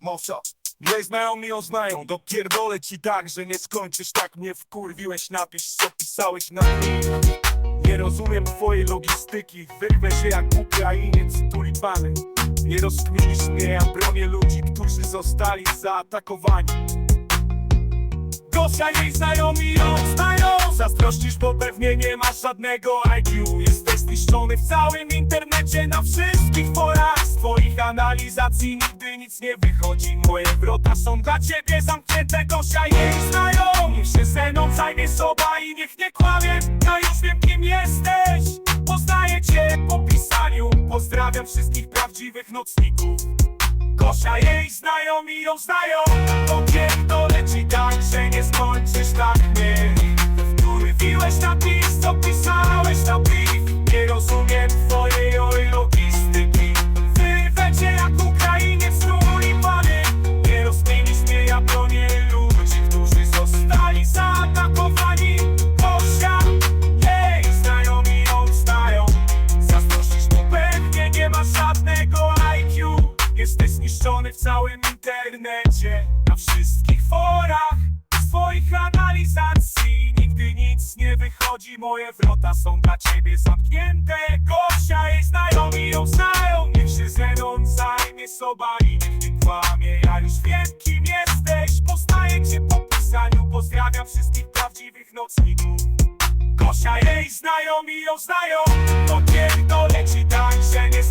Mowca Jej znajomi ją znają, dopierdolę ci tak, że nie skończysz. Tak mnie wkurwiłeś. Napisz co pisałeś na Nie rozumiem twojej logistyki. Wyrwę się jak Ukrainiec tulipany. Nie rozkminisz mnie, ja bronię ludzi, którzy zostali zaatakowani. Gosia jej znajomi ją znają. Zazdrościsz, bo pewnie nie masz żadnego IQ Jesteś zniszczony w całym nigdy nic nie wychodzi Moje wrota są dla ciebie zamknięte. Gosia jej znają Niech się ze mną zajmie soba i niech nie kłamie. Ja już wiem kim jesteś. Poznaję cię po pisaniu. Pozdrawiam wszystkich prawdziwych nocników. Gosia jej znajomi ją znają. Opierdolę ci tak, że nie skończysz w całym internecie. Na wszystkich forach Z twoich analizacji. Nigdy nic nie wychodzi Moje wrota są dla ciebie zamknięte. Gosia jej znajomi ją znają. Niech się ze mną zajmie soba i niech nie kłamie. Ja już wiem kim jesteś. Poznaję cię po pisaniu. Pozdrawiam wszystkich prawdziwych nocników. Gosia jej znajomi ją znają. Opierdolę ci tak, że nie